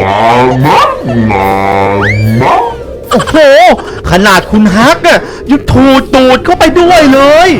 Mama, mama. โอ้โห ขนาดคุณฮักอะยุดถูดตูดเข้าไปด้วยเลย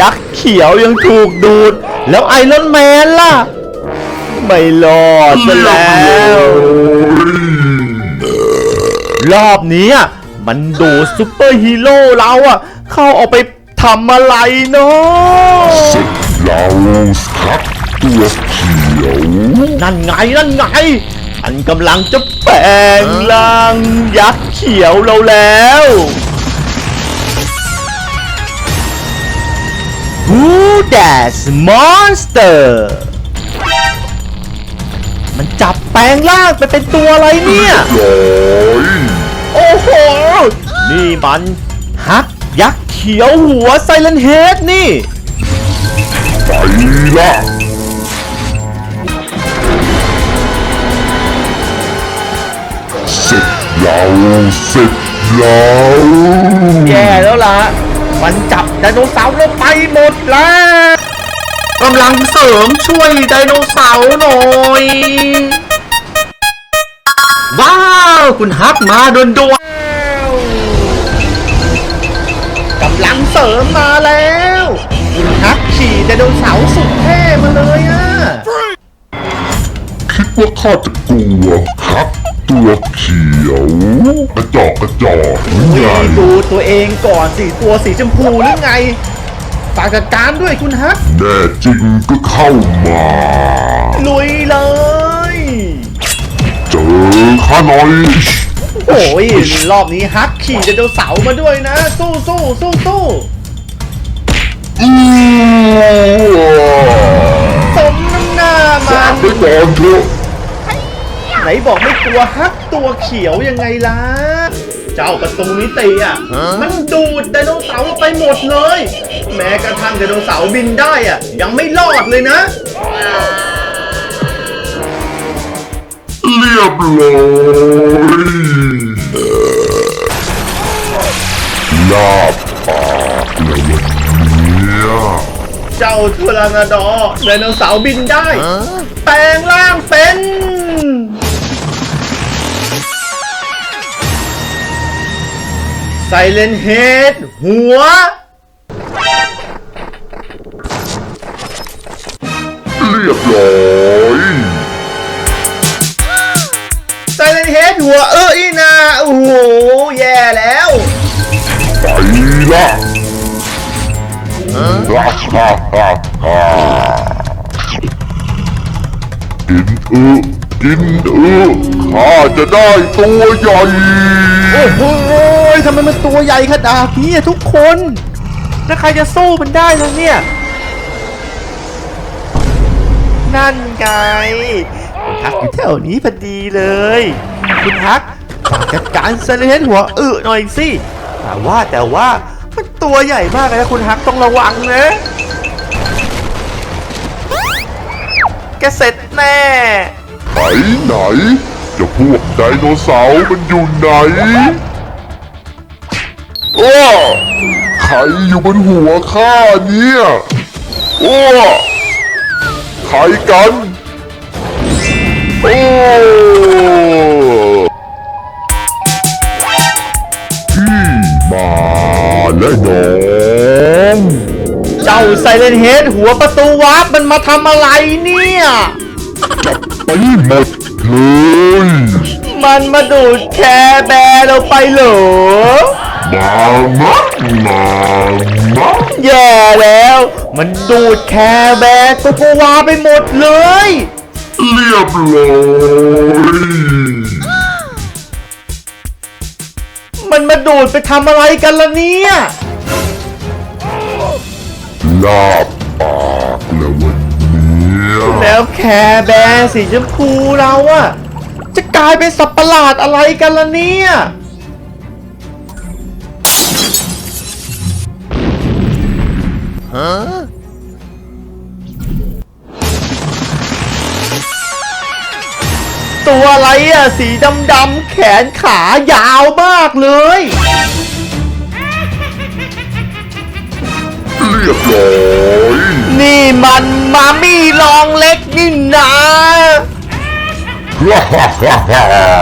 ยักษ์เขียวยังถูกดูด แล้วไอรอนแมนล่ะ ไม่รอดซะแล้ว รอบนี้อะมันดูดซูเปอร์ฮีโร่เราอะเข้าเอาไปทำอะไรเนาะเราครับตัวเขียว นั่นไงนั่นไงมันกำลังจะแปลงร่างยักษ์เขียวเราแล้ว Who that monster มันจับแปลงร่างไปเป็นตัวอะไรเนี่ยร้อยโอ้โห นี่มันฮักยักษ์เขียวหัวไซเลนเฮดนี่ไปละ เราเสร็จแล้วแย่แล้วล่ะ มันจับไดโนเสาร์เราไปหมดแล้วกำลังเสริมช่วยไดโนเสาร์หน่อย ว้าว คุณฮักมาด่วนๆกำลังเสริมมาแล้ว คุณฮักขี่ไดโนเสาร์สุดเท่มาเลยอะคิดว่าข้าจะกลัวครับ ตัวเขียว กระจอกกระจอกหรือไงดูตัวเองก่อนสิตัวสีชมพูหรือไงฝากจัดการด้วยคุณฮักแน่จริงก็เข้ามา ลุยเลย เจอข้าหน่อยโอ้ยรอบนี้ฮักขี่ไดโนเสาร์มาด้วยนะ สู้สู้สู้สู้อู้สมน้ำหน้ามัฝากนไปก่อนเถอะ ไหนบอกไม่กลัวฮักตัวเขียวยังไงล่ะ เจ้าประตูนิติอะ มันดูดไดโนเสาร์ไปหมดเลย แม้กระทั่งไดโนเสาร์บินได้อะ ยังไม่รอดเลยนะ เรียบร้อยลาบปากแล้ววันเนี้ยเจ้าทูรานาดอร์ไดโนเสาร์บินได้ แปลงร่าง ไซเลนเฮดหัว เรียบร้อยไซเลนเฮดหัวเอออีนาโอ้โห แย่แล้ว ไปละฮ่าฮ่าฮ่าฮ่ากินเออ กินเออข้าจะได้ตัวใหญ่ โอ้โหทำไมมันตัวใหญ่ขนาดนี้อะทุกคน แล้วใครจะสู้มันได้ล่ะเนี่ย นั่นไงคุณทักอยู่แถวนี้พอดีเลย คุณทักฝากจัดการเซเลนหัวอึหน่อยสิแต่ว่าแต่ว่ามันตัวใหญ่มากเลยนะคุณทักต้องระวังนะแกเสร็จแน่ ไปไหนเจะพวกไดโนเสาร์มันอยู่ไหนอ้อใครอยู่บนหัวข้าเนี่ยอ้อใครกันโอ้พี่มาและน้องเจ้าไซเลนเฮดหัวประตูวาร์ปมันมาทำอะไรเนี่ย ไปหมดเลยมันมาดูดแคร์แบร์เราไปเหรอมามามามาแย่แล้ว มันดูดแคร์แบร์ตัวโกวาไปหมดเลย เรียบร้อยมันมาดูดไปทำอะไรกันล่ะเนี่ยลาบปากแล้ววันเนี้ย แล้วแคร์แบร์สีชมพูเราอะจะกลายเป็นสัตว์ประหลาดอะไรกันล่ะเนี่ยฮะตัวอะไรอะสีดำๆแขนขายาวมากเลย เรียบร้อยนี่มันมามี่โลลองเล็กนี่นาฮ่าฮ่าฮ่าฮ่า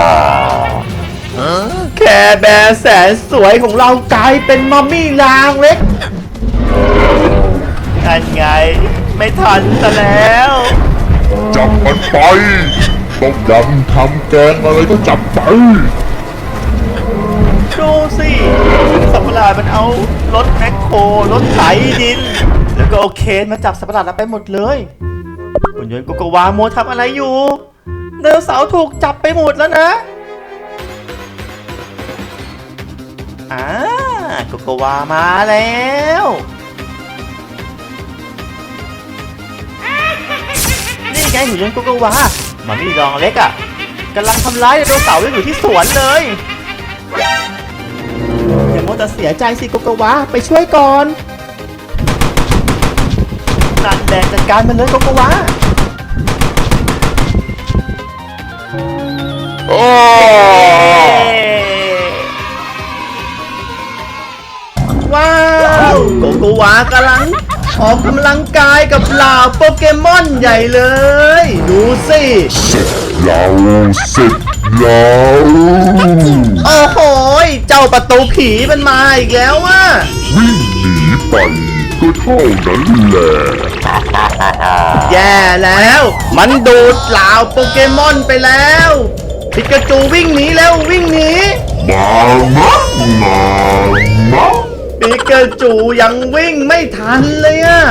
แค่แบร์แสนสวยของเรากลายเป็นมัมมี่นางเล็กนั่นไง ไม่ทันซะแล้ว จับมันไป ต้องยำทำแกงอะไรก็จับไป ดูสิสัตว์ประหลาดมันเอารถแมคโครรถไถดิน แล้วก็โอเคนมาจับสัตว์ประหลาดเราไปหมดเลยหุ่นยนต์โกโกวาโมทำอะไรอยู่เดโนเสาร์ถูกจับไปหมดแล้วนะอ่าโกโกวามาแล้วนี่ไงหุ่นยนต์โกโกวามันมีดองเล็กอะกำลังทำร้ายไดโนเสาร์อยู่ที่สวนเลย แต่เสียใจสิโกโกวาไปช่วยก่อนนั่นแหละจัดการมันเลยโกโกวาโอ้ว้าวโกโกวากำลังออกกำลังกายกับเหล่าโปเกมอนใหญ่เลย ดูสิเสร็จแล้วเสร็จแล้วโอ้โหย เจ้าประตูผีมันมาอีกแล้วว่ะวิ่งหนีไปก็เท่านั้นแหละแย่แล้ว มันดูดเหล่าโปเกมอนไปแล้วปิกาจูวิ่งหนีแล้ววิ่งหนีมามะมามะปิกาจูยังวิ่งไม่ทันเลยอะ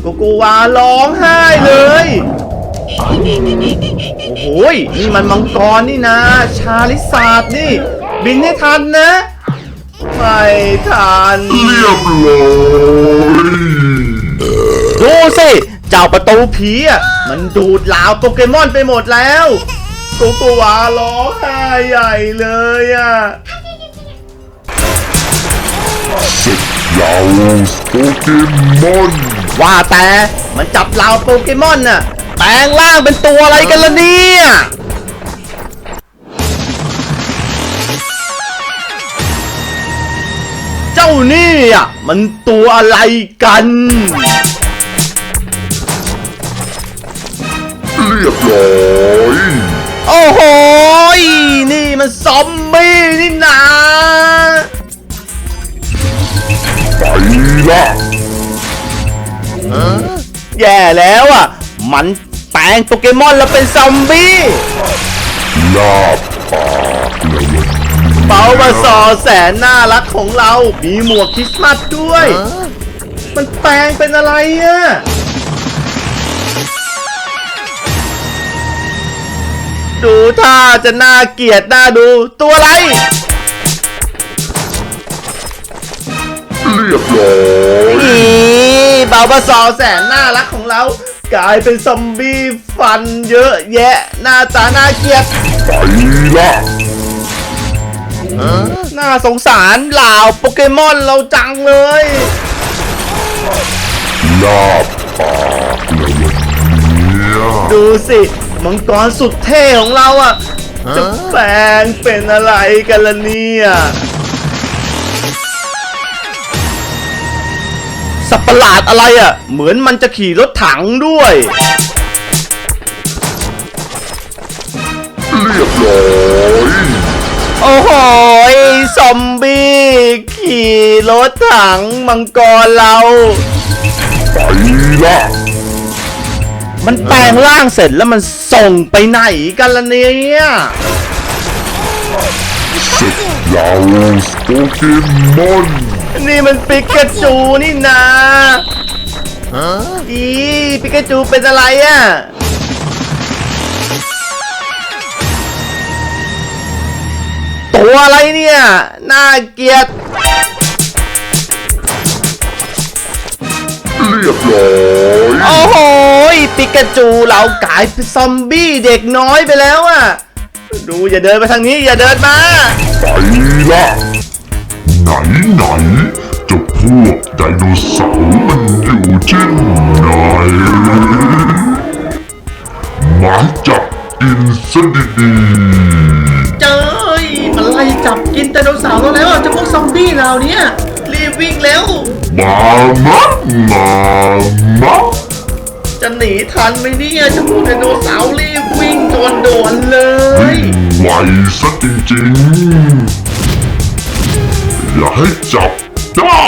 โกโกวาร้องไห้เลย โอ้โหยนี่มันมังกรนี่นะ ชาลิซาร์ดนี่ บินให้ทันนะ ไม่ทัน เรียบร้อยดูสิ เจ้าประตูผีอะ มันดูดเหลาวโปเกมอนไปหมดแล้วโกโกวาร้องไห้ใหญ่เลยอะเสร็จแล้วโปเกมอน ว่าแต่มันจับเหลาวโปเกมอนน่ะ แปลงร่างเป็นตัวอะไรกันล่ะเนี่ย เจ้านี่อะมันตัวอะไรกันเรียบร้อยโอ้โหยนี่มันซอมบี้นี่นาไปละแย่แล้วอะ มันแปลงโปเกมอนแล้วเป็นซอมบี้ลาบปากแล้ววัน เปามาซอแสนน่ารักของเรา มีหมวกคริสต์มาสด้วย มันแปลงเป็นอะไรอะดูท่าจะน่าเกลียดน่าดูตัวอะไร เรียบร้อยอีเบาบาซอแสนน่ารักของเรา กลายเป็นซอมบี้ฟันเยอะแยะ หน้าตาน่าเกลียดไปละ น่าสงสารเหล่าโปเกมอนเราจังเลยลาบปากแล้ววันนี้ดูสิมังกรสุดเท่ของเราอะ จะแปลงเป็นอะไรกันล่ะเนี่ยสัตว์ประหลาดอะไรอะ เหมือนมันจะขี่รถถังด้วย เรียบร้อย โอ้โหยซ อมบี้ขี่รถถังมังกรเรา ไปละมันแปลงร่างเสร็จแล้วมันส่งไปไหนกันล่ะเนี่ยเสร็จแล้วโปเกมอนนี่มันปิกาจูนี่นาอีปิกาจูเป็นอะไรอะ ตัวอะไรเนี่ย น่าเกลียด เรียบร้อยโอ้โหยปิกาจูเรากลายเป็นซอมบี้เด็กน้อยไปแล้วอะดูอย่าเดินไปทางนี้อย่าเดินมา ไปละไหนไหนเจะพวกไดโนเสาร์มันอยู่ที่ไหนมาจับกินซะดีเจยมันไล่ จับกินไดโนเสาร์เราแล้วจะพวกซอมบี้เราเนี่ยรีบวิ่งเร็วๆมามะมามะเจจะหนีทันไหมเนี่ยเจะพูดไดโนเสาร์รีบวิ่งด่วนๆเลย ไวซะจริงๆ อย่าให้จับได้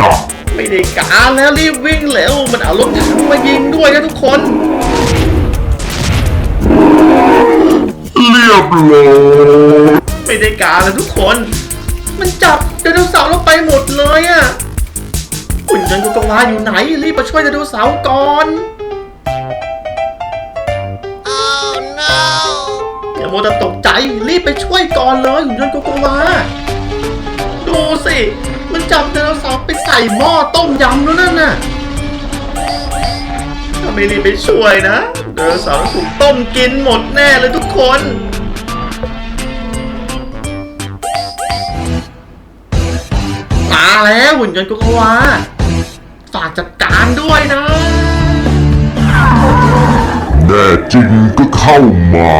ล่ะ ไม่ได้การแล้วรีบวิ่งเร็วมันเอารถถังมายิงด้วยนะทุกคน เรียบร้อย ไม่ได้การแล้วทุกคน มันจับไดโนเสาร์เราไปหมดเลยอะหุ่นยนต์กุกวาอยู่ไหน รีบมาช่วยไดโนเสาร์ก่อนอย่าโมวแต่ตกใจรีบไปช่วยก่อนเลยหุ่นยนต์กุกวาดูสิ มันจับไดโนเสาร์ไปใส่หม้อต้มยำแล้วนั่นน่ะถ้าไม่รีบไปช่วยนะไดโนเสาร์ถูกต้มกินหมดแน่เลยทุกคน มาแล้วหุ่นยนต์กุกวาฝากจัดการด้วยนะ แน่จริงก็เข้ามา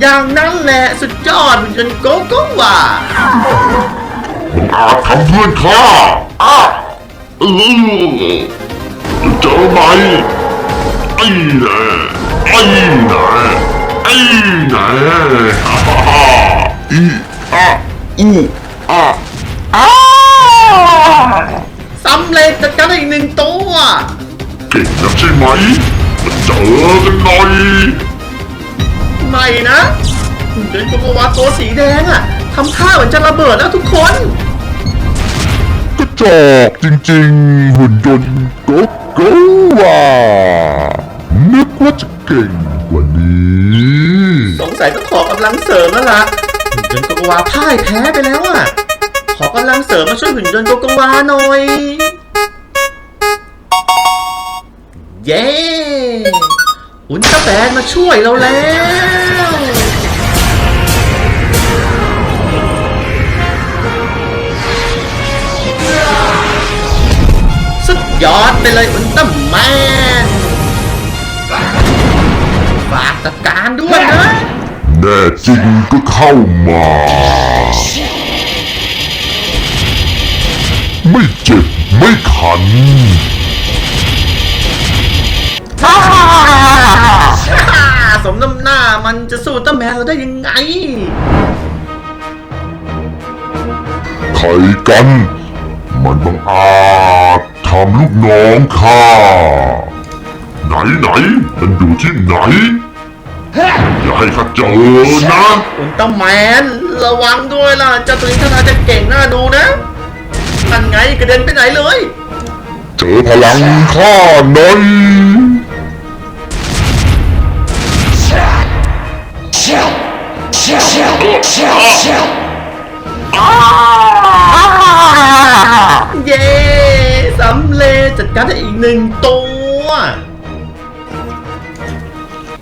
อย่างนั้นแหละสุดยอดหุ่นยนต์โกโก้วามันอาจทำเพื่อนข้าอ้า เจอไหมไอ้แน่ไอ้แน่ไอ้แน่ฮ่าฮ่าฮ่าอีอาอูอาอาสำเร็จจัดการได้อีกหนึ่งตัวเก่งนักใช่ไหมมาเจอกันหน่อยไม่นะหุ่นยนต์โกโกวาตัวสีแดงอะทำท่าเหมือนจะระเบิดแล้วทุกคน ระจอกจริงๆ หุ่นยนต์โกโก้ว่านึกว่าจะเก่งกว่านี้ สงสัยต้องขอกำลังเสริมแล้วล่ะหุ่นยนต์โกโกวาพ่ายแพ้ไปแล้วอะ ขอกำลังเสริมมาช่วยหุ่นยนต์โกโกวาหน่อย เย้อุลตร้าแมนมาช่วยเราแล้ว ยอดไปเลยอุลตร้าแมนฝากจัดการด้วยนะแน่จริงก็เข้ามา ไม่เจ็บไม่ขันฮ่าสมน้ำหน้ามันจะสู้ต้าแมนเราได้ยังไง ใครกัน มันบังอาจทำลูกน้องข้า ไหนไหนมันอยู่ที่ไหน อย่าให้ข้าเจอนะ อุลตร้าแมนระวังด้วยล่ะเจ้าตัวนี้ท่าทางจะเก่งน่าดูนะนั่นไงกระเด็นไปไหนเลย เจอพลังข้าหน่อยเย้ สำเร็จจัดการได้อีกหนึ่งตัว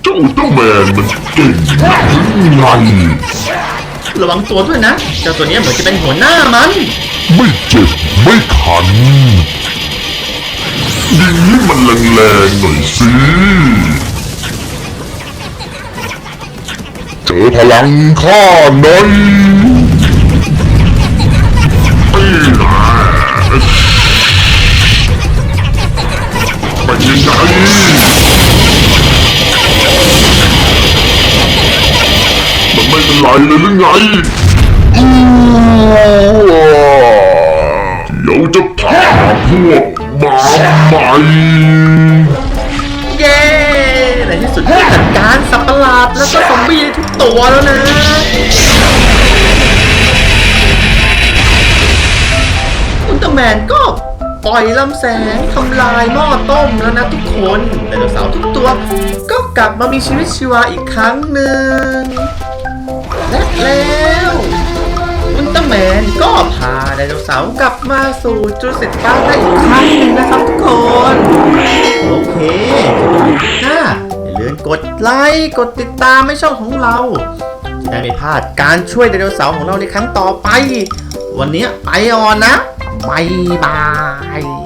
เจ้าเจ้าแมนมันเก่งนักไงระวังตัวด้วยนะเจ้าตัวนี้เหมือนจะเป็นหัวหน้ามัน ไม่เจ็บไม่ขันยิงให้มันแรงๆหน่อยสิเจอพลังข้าหน่อย ยังไงมันไม่เป็นไรเลยหรือไงอู้เดี๋ยวจะพาพวกมาใหม่เย้ในที่สุดก็จัดการสัตว์ประหลาดแล้วก็ซอมบี้ทุกตัวแล้วนะอุลตร้าแมนก็ ปล่อยลำแสงทำลายหม้อต้มแล้วนะทุกคนไดโนเสาร์ทุกตัว ก็กลับมามีชีวิตชีวาอีกครั้งหนึ่งและแล้วอุลตร้าแมนก็พาไดโนเสาร์กลับมาสู่จุดสร็จป้าได้อีกครั้งหนึ่งนะครับทุกคน โอเคถ้าอย่าลืมกดไลค์กดติดตามให้ช่องของเราจะได้ไม่พลาดการช่วยไดโนเสาร์ของเราในครั้งต่อไป วันนี้ไปออนนะ บายบาย